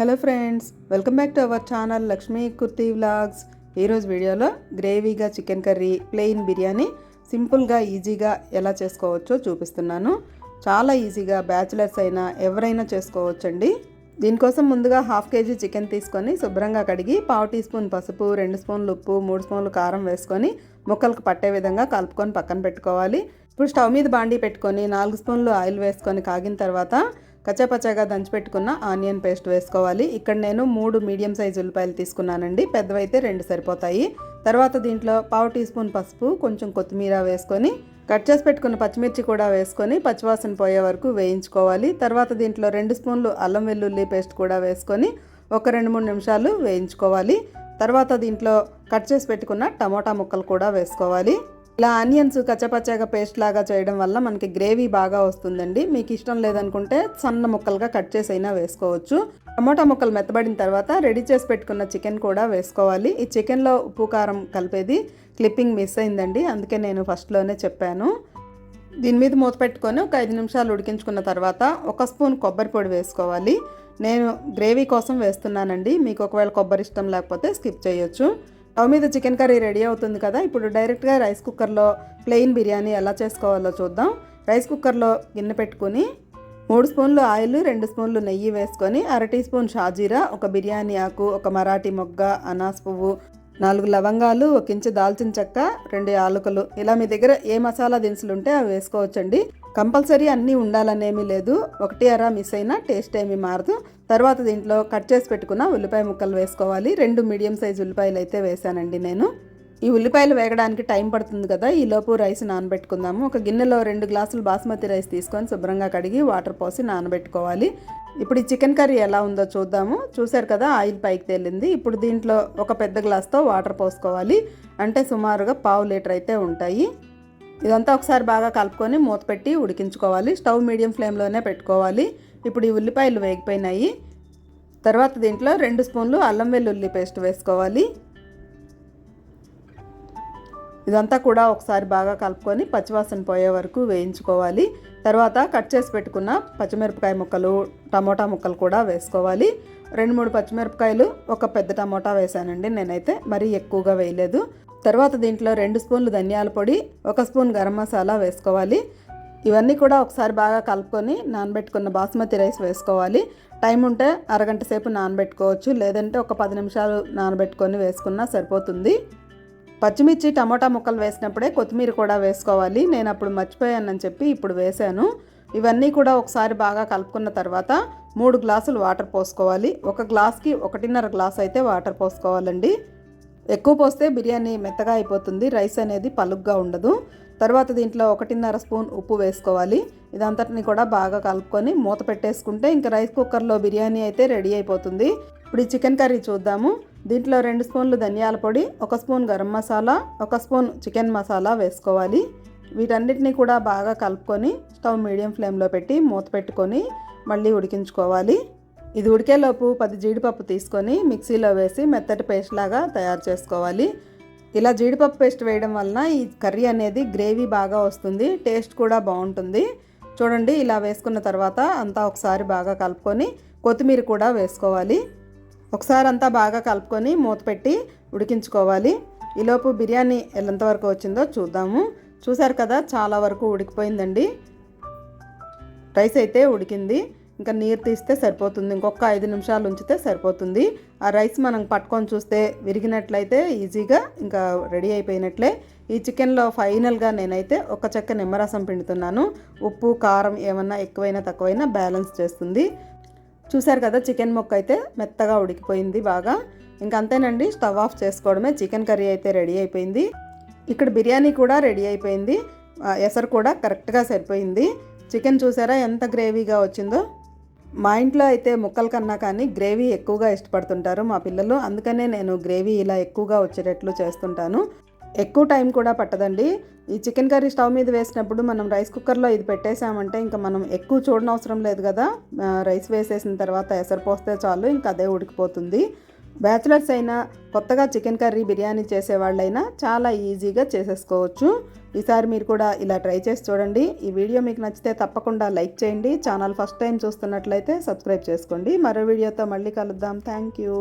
Hello friends welcome back to our channel Lakshmi Kurthi vlogs. ఈరోజు వీడియోలో గ్రేవీగా chicken curry plain biryani సింపుల్గా ఈజీగా ఎలా చేసుకోవచ్చో చూపిస్తున్నాను. చాలా ఈజీగా బ్యాచిలర్స్ అయినా ఎవరైనా చేసుకోవచ్చండి. దీనికోసం ముందుగా హాఫ్ కేజీ చికెన్ తీసుకొని శుభ్రంగా కడిగి పావు టీ స్పూన్ పసుపు రెండు స్పూన్లు ఉప్పు మూడు స్పూన్లు కారం వేసుకొని ముక్కలకు పట్టే విధంగా కలుపుకొని పక్కన పెట్టుకోవాలి. ఇప్పుడు స్టవ్ మీద బాండీ పెట్టుకొని నాలుగు స్పూన్లు ఆయిల్ వేసుకొని కాగిన తర్వాత కచ్చాపచ్చాగా దంచిపెట్టుకున్న ఆనియన్ పేస్ట్ వేసుకోవాలి. ఇక్కడ నేను మూడు మీడియం సైజ్ ఉల్లిపాయలు తీసుకున్నానండి. పెద్దవైతే రెండు సరిపోతాయి. తర్వాత దీంట్లో పావు టీ స్పూన్ పసుపు కొంచెం కొత్తిమీర వేసుకొని కట్ చేసి పెట్టుకున్న పచ్చిమిర్చి కూడా వేసుకొని పచ్చివాసన పోయే వరకు వేయించుకోవాలి. తర్వాత దీంట్లో రెండు స్పూన్లు అల్లం వెల్లుల్లి పేస్ట్ కూడా వేసుకొని ఒక రెండు మూడు నిమిషాలు వేయించుకోవాలి. తర్వాత దీంట్లో కట్ చేసి పెట్టుకున్న టమోటా ముక్కలు కూడా వేసుకోవాలి. ఇలా ఆనియన్స్ కచ్చపచ్చగా పేస్ట్ లాగా చేయడం వల్ల మనకి గ్రేవీ బాగా వస్తుందండి. మీకు ఇష్టం లేదనుకుంటే సన్న ముక్కలుగా కట్ చేసి అయినా వేసుకోవచ్చు. టమోటా ముక్కలు మెత్తబడిన తర్వాత రెడీ చేసి పెట్టుకున్న చికెన్ కూడా వేసుకోవాలి. ఈ చికెన్లో ఉప్పు కారం కలిపేది క్లిప్పింగ్ మిస్ అయిందండి. అందుకే నేను ఫస్ట్లోనే చెప్పాను. దీని మీద మూత పెట్టుకొని ఒక ఐదు నిమిషాలు ఉడికించుకున్న తర్వాత ఒక స్పూన్ కొబ్బరి పొడి వేసుకోవాలి. నేను గ్రేవీ కోసం వేస్తున్నానండి. మీకు ఒకవేళ కొబ్బరి ఇష్టం లేకపోతే స్కిప్ చేయొచ్చు. స్టవ్ మీద చికెన్ కర్రీ రెడీ అవుతుంది కదా. ఇప్పుడు డైరెక్ట్గా రైస్ కుక్కర్లో ప్లెయిన్ బిర్యానీ ఎలా చేసుకోవాలో చూద్దాం. రైస్ కుక్కర్లో గిన్నె పెట్టుకుని మూడు స్పూన్లు ఆయిల్ రెండు స్పూన్లు నెయ్యి వేసుకొని అర టీ స్పూన్ షాజీరా ఒక బిర్యానీ ఆకు ఒక మరాఠీ మొగ్గ అనాస్ పువ్వు నాలుగు లవంగాలు ఒక ఇంచు దాల్చిన చెక్క రెండు యాలకులు. ఇలా మీ దగ్గర ఏ మసాలా దినుసులు ఉంటే అవి వేసుకోవచ్చండి. కంపల్సరీ అన్నీ ఉండాలనేమీ లేదు. ఒకటి అర మిస్ అయినా టేస్ట్ ఏమీ మారదు. తర్వాత దీంట్లో కట్ చేసి పెట్టుకున్న ఉల్లిపాయ ముక్కలు వేసుకోవాలి. రెండు మీడియం సైజ్ ఉల్లిపాయలు అయితే వేసానండి నేను. ఈ ఉల్లిపాయలు వేగడానికి టైం పడుతుంది కదా ఈ లోపు రైస్ నానబెట్టుకుందాము. ఒక గిన్నెలో రెండు గ్లాసులు బాస్మతి రైస్ తీసుకొని శుభ్రంగా కడిగి వాటర్ పోసి నానబెట్టుకోవాలి. ఇప్పుడు ఈ చికెన్ కర్రీ ఎలా ఉందో చూద్దాము. చూశారు కదా ఆయిల్ పైకి తేలింది. ఇప్పుడు దీంట్లో ఒక పెద్ద గ్లాస్తో వాటర్ పోసుకోవాలి. అంటే సుమారుగా పావు లీటర్ అయితే ఉంటాయి. ఇదంతా ఒకసారి బాగా కలుపుకొని మూత పెట్టి ఉడికించుకోవాలి. స్టవ్ మీడియం ఫ్లేమ్లోనే పెట్టుకోవాలి. ఇప్పుడు ఈ ఉల్లిపాయలు వేగిపోయినాయి. తర్వాత దీంట్లో రెండు స్పూన్లు అల్లం వెల్లుల్లి పేస్ట్ వేసుకోవాలి. ఇదంతా కూడా ఒకసారి బాగా కలుపుకొని పచ్చివాసన పోయే వరకు వేయించుకోవాలి. తర్వాత కట్ చేసి పెట్టుకున్న పచ్చిమిరపకాయ ముక్కలు టమోటా ముక్కలు కూడా వేసుకోవాలి. రెండు మూడు పచ్చిమిరపకాయలు ఒక పెద్ద టమోటా వేసానండి నేనైతే మరీ ఎక్కువగా వేయలేదు. తర్వాత దీంట్లో రెండు స్పూన్లు ధనియాల పొడి ఒక స్పూన్ గరం మసాలా వేసుకోవాలి. ఇవన్నీ కూడా ఒకసారి బాగా కలుపుకొని నానబెట్టుకున్న బాస్మతి రైస్ వేసుకోవాలి. టైం ఉంటే అరగంట సేపు నానబెట్టుకోవచ్చు లేదంటే ఒక పది నిమిషాలు నానబెట్టుకొని వేసుకున్నా సరిపోతుంది. పచ్చిమిర్చి టమోటా ముక్కలు వేసినప్పుడే కొత్తిమీర కూడా వేసుకోవాలి. నేను అప్పుడు మర్చిపోయానని చెప్పి ఇప్పుడు వేసాను ఇవన్నీ కూడా ఒకసారి బాగా కలుపుకున్న తర్వాత మూడు గ్లాసులు వాటర్ పోసుకోవాలి. ఒక గ్లాస్కి ఒకటిన్నర గ్లాస్ అయితే వాటర్ పోసుకోవాలండి. ఎక్కువ పోస్తే బిర్యానీ మెత్తగా అయిపోతుంది రైస్ అనేది పలుగ్గా ఉండదు. తర్వాత దీంట్లో ఒకటిన్నర స్పూన్ ఉప్పు వేసుకోవాలి. ఇదంతటిని కూడా బాగా కలుపుకొని మూత పెట్టేసుకుంటే ఇంకా రైస్ కుక్కర్లో బిర్యానీ అయితే రెడీ అయిపోతుంది. ఇప్పుడు ఈ చికెన్ కర్రీ చూద్దాము. దీంట్లో రెండు స్పూన్లు ధనియాల పొడి ఒక స్పూన్ గరం మసాలా ఒక స్పూన్ చికెన్ మసాలా వేసుకోవాలి. వీటన్నిటిని కూడా బాగా కలుపుకొని స్టవ్ మీడియం ఫ్లేమ్లో పెట్టి మూత పెట్టుకొని మళ్ళీ ఉడికించుకోవాలి. ఇది ఉడికేలోపు పది జీడిపప్పు తీసుకొని మిక్సీలో వేసి మెత్తటి పేస్ట్ లాగా తయారు చేసుకోవాలి. ఇలా జీడిపప్పు పేస్ట్ వేయడం వలన ఈ కర్రీ అనేది గ్రేవీ బాగా వస్తుంది టేస్ట్ కూడా బాగుంటుంది. చూడండి ఇలా వేసుకున్న తర్వాత అంతా ఒకసారి బాగా కలుపుకొని కొత్తిమీర కూడా వేసుకోవాలి. ఒకసారి అంతా బాగా కలుపుకొని మూత పెట్టి ఉడికించుకోవాలి. ఈలోపు బిర్యానీ ఎంతవరకు వచ్చిందో చూద్దాము. చూసారు కదా చాలా వరకు ఉడికిపోయిందండి. రైస్ అయితే ఉడికింది. ఇంకా నీరు తీస్తే సరిపోతుంది. ఇంకొక ఐదు నిమిషాలు ఉంచితే సరిపోతుంది. ఆ రైస్ మనం పట్టుకొని చూస్తే విరిగినట్లయితే ఈజీగా ఇంకా రెడీ అయిపోయినట్లే. ఈ చికెన్లో ఫైనల్గా నేనైతే ఒక చెక్క నిమ్మరసం పిండుతున్నాను. ఉప్పు కారం ఏమన్నా ఎక్కువైనా తక్కువైనా బ్యాలెన్స్ చేస్తుంది. చూశారు కదా చికెన్ మొక్క అయితే మెత్తగా ఉడికిపోయింది బాగా. ఇంక అంతేనండి స్టవ్ ఆఫ్ చేసుకోవడమే. చికెన్ కర్రీ అయితే రెడీ అయిపోయింది. ఇక్కడ బిర్యానీ కూడా రెడీ అయిపోయింది. ఎసరు కూడా కరెక్ట్గా సరిపోయింది. చికెన్ చూసారా ఎంత గ్రేవీగా వచ్చిందో. మా ఇంట్లో అయితే ముక్కల కన్నా కానీ గ్రేవీ ఎక్కువగా ఇష్టపడుతుంటారు మా పిల్లలు. అందుకనే నేను గ్రేవీ ఇలా ఎక్కువగా వచ్చేటట్లు చేస్తుంటాను. ఎక్కువ టైం కూడా పట్టదండి. ఈ చికెన్ కర్రీ స్టవ్ మీద వేసినప్పుడు మనం రైస్ కుక్కర్లో ఇది పెట్టేసామంటే ఇంకా మనం ఎక్కువ చూడనవసరం లేదు కదా. రైస్ వేసేసిన తర్వాత ఎసరు పోస్తే చాలు ఇంకా అదే ఉడికిపోతుంది. బ్యాచిలర్స్ అయినా కొత్తగా చికెన్ కర్రీ బిర్యానీ చేసేవాళ్ళైనా చాలా ఈజీగా చేసేసుకోవచ్చు. ఈసారి మీరు కూడా ఇలా ట్రై చేసి చూడండి. ఈ వీడియో మీకు నచ్చితే తప్పకుండా లైక్ చేయండి. ఛానల్ ఫస్ట్ టైం చూస్తున్నట్లయితే సబ్స్క్రైబ్ చేసుకోండి. మరో వీడియోతో మళ్ళీ కలుద్దాం. Thank you.